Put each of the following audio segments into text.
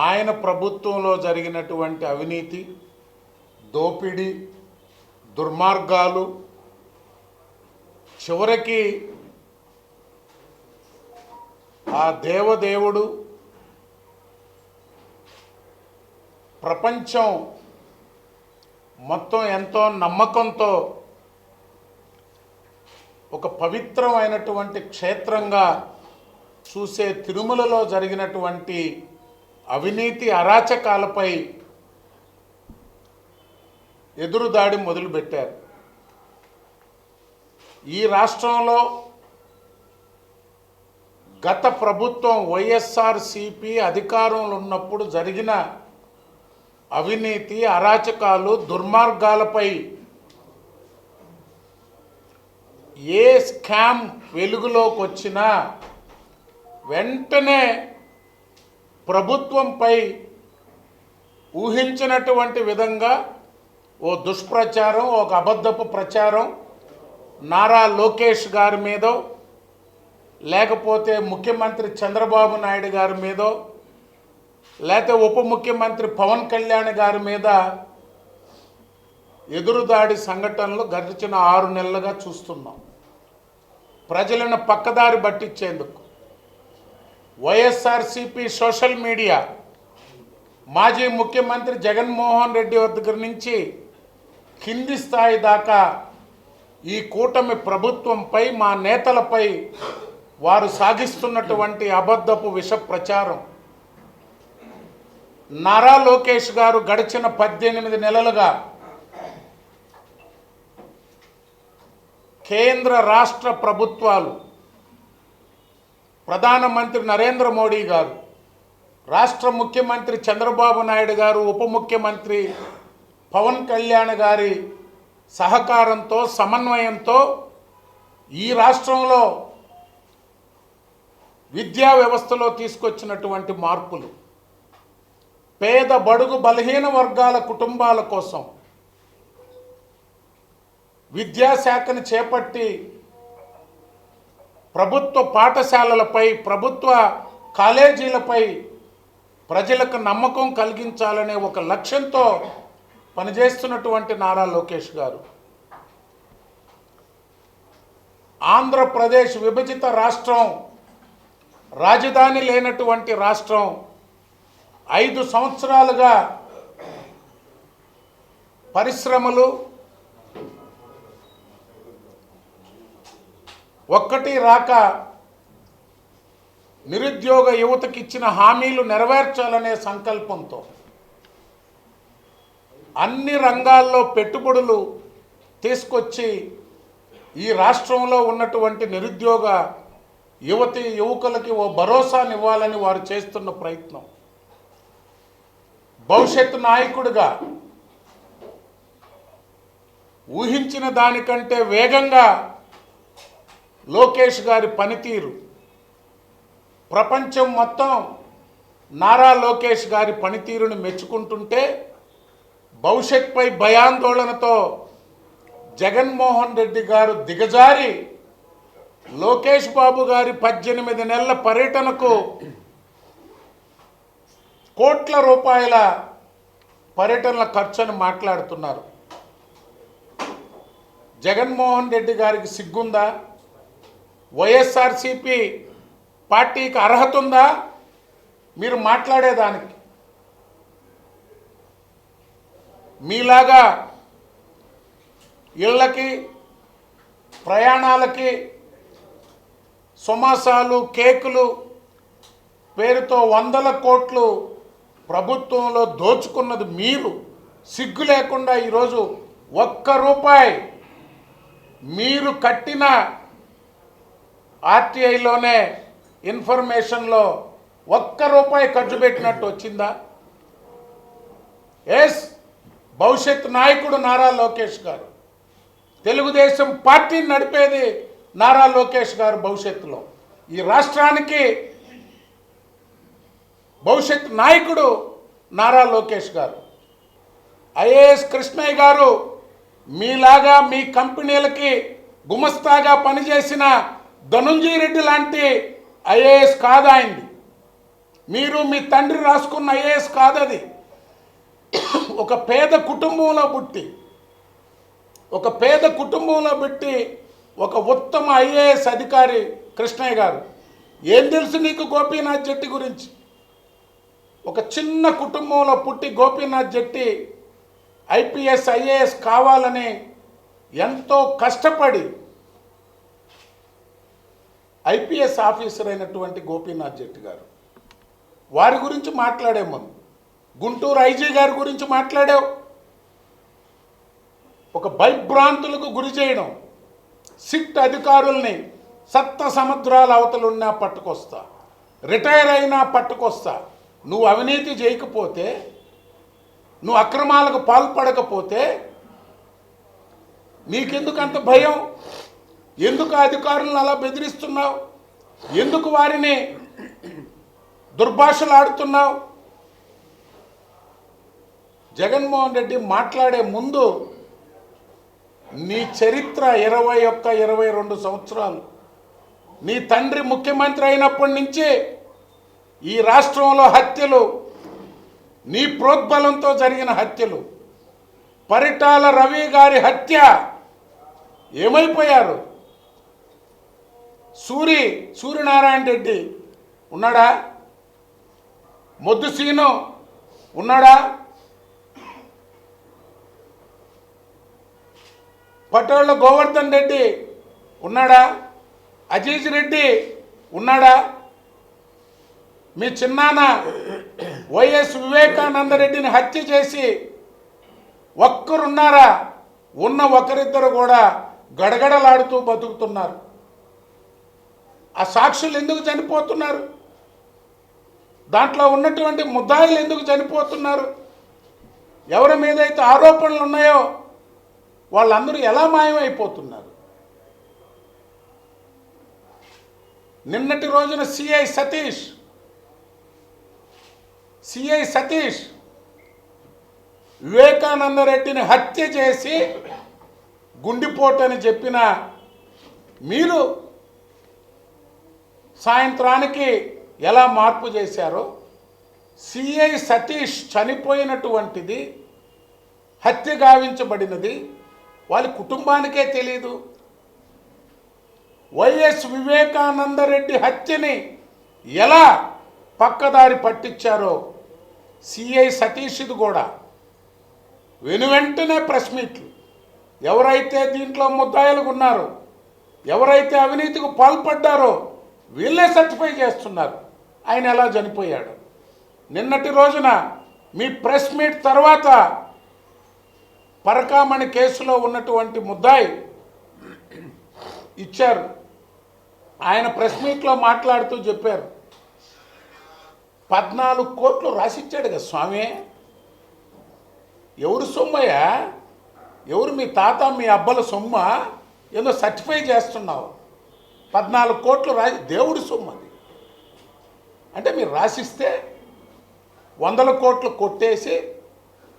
ఆయన ప్రభుత్వంలో జరిగినటువంటి అవినీతి దోపిడీ దుర్మార్గాలు చివరికి ఆ దేవదేవుడు ప్రపంచం మొత్తం ఎంతో నమ్మకంతో ఒక పవిత్రమైనటువంటి క్షేత్రంగా చూసే తిరుమలలో జరిగినటువంటి అవినీతి అరాచకాలపై ఎదురుదాడి మొదలుపెట్టారు. ఈ రాష్ట్రంలో గత ప్రభుత్వం వైఎస్ఆర్సిపి అధికారంలో ఉన్నప్పుడు జరిగిన అవినీతి అరాచకాలు దుర్మార్గాలపై ఏ స్కామ్ వెలుగులోకి వచ్చినా వెంటనే ప్రభుత్వంపై ఊహించినటువంటి విధంగా ఓ దుష్ప్రచారం ఒక అబద్ధపు ప్రచారం నారా లోకేష్ గారి మీదో లేకపోతే ముఖ్యమంత్రి చంద్రబాబు నాయుడు గారి మీదో లేకపోతే ఉప ముఖ్యమంత్రి పవన్ కళ్యాణ్ గారి మీద ఎదురుదాడి సంఘటనలు గడిచిన ఆరు నెలలుగా చూస్తున్నాం. ప్రజలను పక్కదారి పట్టించేందుకు వైఎస్ఆర్సిపి సోషల్ మీడియా మాజీ ముఖ్యమంత్రి జగన్మోహన్ రెడ్డి దగ్గర నుంచి కింది స్థాయి దాకా ఈ కూటమి ప్రభుత్వంపై మా నేతలపై వారు సాగిస్తున్నటువంటి అబద్ధపు విష ప్రచారం. నారా లోకేష్ గారు గడిచిన పద్దెనిమిది నెలలుగా కేంద్ర రాష్ట్ర ప్రభుత్వాలు ప్రధానమంత్రి నరేంద్ర మోడీ గారు రాష్ట్ర ముఖ్యమంత్రి చంద్రబాబు నాయుడు గారు ఉప ముఖ్యమంత్రి పవన్ కళ్యాణ్ గారి సహకారంతో సమన్వయంతో ఈ రాష్ట్రంలో విద్యా వ్యవస్థలో తీసుకొచ్చినటువంటి మార్పులు పేద బడుగు బలహీన వర్గాల కుటుంబాల కోసం విద్యాశాఖను చేపట్టి ప్రభుత్వ పాఠశాలలపై ప్రభుత్వ కాలేజీలపై ప్రజలకు నమ్మకం కలిగించాలనే ఒక లక్ష్యంతో పనిచేస్తున్నటువంటి నారా లోకేష్ గారు. ఆంధ్రప్రదేశ్ విభజిత రాష్ట్రం రాజధాని లేనటువంటి రాష్ట్రం ఐదు సంవత్సరాలుగా పరిశ్రమలు ఒక్కటి రాక నిరుద్యోగ యువతకి ఇచ్చిన హామీలు నెరవేర్చాలనే సంకల్పంతో అన్ని రంగాల్లో పెట్టుబడులు తీసుకొచ్చి ఈ రాష్ట్రంలో ఉన్నటువంటి నిరుద్యోగ యువతి యువకులకి ఓ భరోసానివ్వాలని వారు చేస్తున్న ప్రయత్నం. భవిష్యత్తు నాయకుడిగా ఊహించిన దానికంటే వేగంగా లోకేష్ గారి పనితీరు. ప్రపంచం మొత్తం నారా లోకేష్ గారి పనితీరుని మెచ్చుకుంటుంటే భవిష్యత్పై భయాందోళనతో జగన్మోహన్ రెడ్డి గారు దిగజారి లోకేష్ బాబు గారి పద్దెనిమిది నెలల పర్యటనకు కోట్ల రూపాయల పర్యటనల ఖర్చుని మాట్లాడుతున్నారు. జగన్మోహన్ రెడ్డి గారికి సిగ్గుందా? వైఎస్ఆర్సిపి పార్టీకి అర్హత ఉందా? మీరు మాట్లాడేదానికి. మీలాగా ఇళ్ళకి ప్రయాణాలకి సుమాసాలు కేకులు పేరుతో వందల కోట్లు ప్రభుత్వంలో దోచుకున్నది మీరు. సిగ్గు లేకుండా ఈరోజు ఒక్క రూపాయి మీరు కట్టిన ఆర్టీఐలోనే ఇన్ఫర్మేషన్లో ఒక్క రూపాయి ఖర్చు పెట్టినట్టు వచ్చిందా? ఎస్ భవిష్యత్ నాయకుడు నారా లోకేష్ గారు. తెలుగుదేశం పార్టీని నడిపేది నారా లోకేష్ గారు భవిష్యత్తులో. ఈ రాష్ట్రానికి భవిష్యత్ నాయకుడు నారా లోకేష్ గారు. ఐఏఎస్ కృష్ణయ్య గారు మీలాగా మీ కంపెనీలకి గుమస్తాగా పనిచేసిన ధనుంజయ రెడ్డి లాంటి ఐఏఎస్ కాదు ఆయనది మీరు మీ తండ్రి రాసుకున్న ఐఏఎస్ కాదది. ఒక పేద కుటుంబంలో పుట్టి ఒక పేద కుటుంబంలో పెట్టి ఒక ఉత్తమ ఐఏఎస్ అధికారి కృష్ణయ్య గారు ఏం తెలుసు నీకు గోపీనాథ్ జట్టి గురించి? ఒక చిన్న కుటుంబంలో పుట్టి గోపీనాథ్ జట్టి ఐపీఎస్ ఐఏఎస్ కావాలని ఎంతో కష్టపడి ఐపీఎస్ ఆఫీసర్ అయినటువంటి గోపీనాథ్ జెట్టి గారు. వారి గురించి మాట్లాడే ముందు గుంటూరు ఐజీ గారి గురించి మాట్లాడావు ఒక భయభ్రాంతులకు గురి చేయడం. సిట్ అధికారుల్ని సప్త సముద్రాల అవతలున్నా పట్టుకొస్తా. రిటైర్ అయినా పట్టుకొస్తా. నువ్వు అవినీతి చేయకపోతే నువ్వు అక్రమాలకు పాల్పడకపోతే నీకెందుకు అంత భయం? ఎందుకు అధికారులను అలా బెదిరిస్తున్నావు? ఎందుకు వారిని దుర్భాషలాడుతున్నావు? జగన్మోహన్ రెడ్డి మాట్లాడే ముందు నీ చరిత్ర ఇరవై ఒక్క ఇరవై రెండు సంవత్సరాలు. నీ తండ్రి ముఖ్యమంత్రి అయినప్పటి నుంచి ఈ రాష్ట్రంలో హత్యలు నీ ప్రోద్బలంతో జరిగిన హత్యలు పరిటాల రవి గారి హత్య ఏమైపోయారు? సూరి సూర్యనారాయణ రెడ్డి ఉన్నాడా? మొద్దు సీను ఉన్నాడా? పట్టోళ్ళ గోవర్ధన్ రెడ్డి ఉన్నాడా? అజీజ్ రెడ్డి ఉన్నాడా? మీ చిన్నాన్న వైఎస్ వివేకానంద రెడ్డిని హత్య చేసి ఒక్కరున్నారా? ఉన్న ఒకరిద్దరు కూడా గడగడలాడుతూ బతుకుతున్నారు. ఆ సాక్షులు ఎందుకు చనిపోతున్నారు? దాంట్లో ఉన్నటువంటి ముద్దాయిలు ఎందుకు చనిపోతున్నారు? ఎవరి మీద అయితే ఆరోపణలు ఉన్నాయో వాళ్ళందరూ ఎలా మాయమైపోతున్నారు? నిన్నటి రోజున సిఐ సతీష్ సిఐ సతీష్ వివేకానంద రెడ్డిని హత్య చేసి గుండిపోటని చెప్పిన మీరు సాయంత్రానికి ఎలా మార్పు చేశారో సిఐ సతీష్ చనిపోయినటువంటిది హత్య గావించబడినది వాళ్ళ కుటుంబానికే తెలియదు వైఎస్ వివేకానంద రెడ్డి హత్యని ఎలా పక్కదారి పట్టించారో సిఐ సతీష్ది కూడా. వెను వెంటనే ప్రెస్ మీట్లు. ఎవరైతే దీంట్లో ముద్దాయిలుగా ఉన్నారో ఎవరైతే అవినీతికి పాల్పడ్డారో వీళ్ళే సర్టిఫై చేస్తున్నారు. ఆయన ఎలా చనిపోయాడు? నిన్నటి రోజున మీ ప్రెస్ మీట్ తర్వాత పరకామణి కేసులో ఉన్నటువంటి ముద్దాయి ఇచ్చారు. ఆయన ప్రెస్ మీట్లో మాట్లాడుతూ చెప్పారు. పద్నాలుగు కోట్లు రాసిచ్చాడు కదా స్వామి. ఎవరు సొమ్మయ్యా? ఎవరు మీ తాత మీ అబ్బల సొమ్మ? ఏదో సర్టిఫై చేస్తున్నావు. పద్నాలుగు కోట్లు రాసి దేవుడి సొమ్ము అది. అంటే మీరు రాసిస్తే వందల కోట్లు కొట్టేసి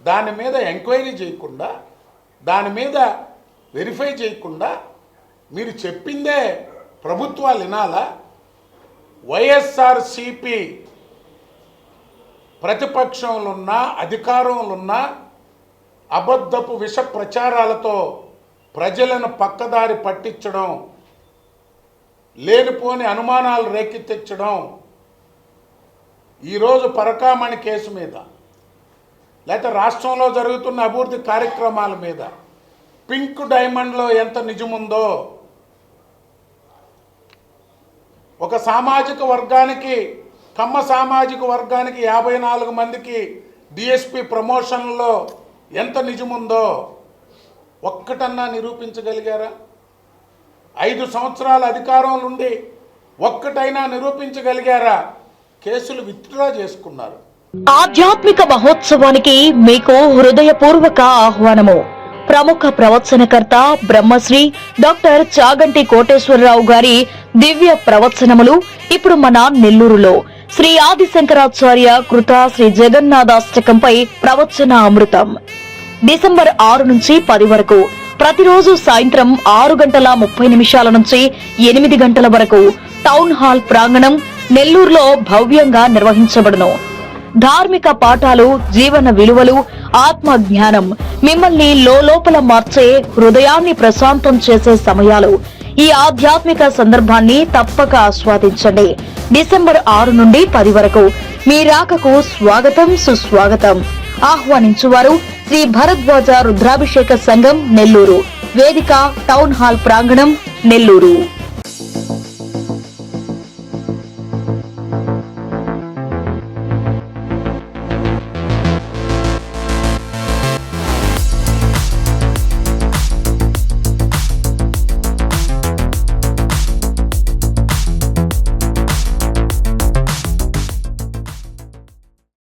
దాని మీద ఎంక్వైరీ చేయకుండా దాని మీద వెరిఫై చేయకుండా మీరు చెప్పిందే ప్రభుత్వాలు వినాలా? వైఎస్ఆర్సిపి ప్రతిపక్షంలో ఉన్న అధికారంలో ఉన్న అబద్ధపు విష ప్రచారాలతో ప్రజలను పక్కదారి పట్టించడం లేనిపోని అనుమానాలు రేకెత్తించడం ఈరోజు పరకామణి కేసు మీద లేకపోతే రాష్ట్రంలో జరుగుతున్న అభివృద్ధి కార్యక్రమాల మీద పింక్ డైమండ్లో ఎంత నిజముందో ఒక సామాజిక వర్గానికి కమ్మ సామాజిక వర్గానికి యాభై నాలుగు మందికి డిఎస్పి ప్రమోషన్లో ఎంత నిజముందో ఒక్కటన్నా నిరూపించగలిగారా? ఐదు సంవత్సరాల అధికారంలో ఉండి ఒక్కటైనా నిరూపించగలిగారా? కేసులు విత్డ్రా చేసుకున్నారు. ఆధ్యాత్మిక మహోత్సవానికి మీకు హృదయపూర్వక ఆహ్వానము. ప్రముఖ ప్రవచనకర్త బ్రహ్మశ్రీ డాక్టర్ చాగంటి కోటేశ్వరరావు గారి దివ్య ప్రవచనములు ఇప్పుడు మన నెల్లూరులో. శ్రీ ఆదిశంకరాచార్య కృత శ్రీ జగన్నాథాష్టకంపై ప్రవచన అమృతం డిసెంబర్ ఆరు నుంచి పది వరకు ప్రతిరోజు సాయంత్రం ఆరు గంటల ముప్పై నిమిషాల నుంచి ఎనిమిది గంటల వరకు టౌన్ హాల్ ప్రాంగణం నెల్లూరులో భవ్యంగా నిర్వహించబడును. ధార్మిక పాఠాలు జీవన విలువలు ఆత్మ జ్ఞానం మిమ్మల్ని లోపల మార్చే హృదయాన్ని ప్రశాంతం చేసే సమయాలు. ఈ ఆధ్యాత్మిక సందర్భాన్ని తప్పక ఆస్వాదించండి. డిసెంబర్ ఆరు నుండి పది వరకు మీ రాకకు స్వాగతం సుస్వాగతం. ఆహ్వానించువారు శ్రీ భరద్వాజ రుద్రాభిషేక సంఘం నెల్లూరు. వేదిక టౌన్ హాల్ ప్రాంగణం నెల్లూరు.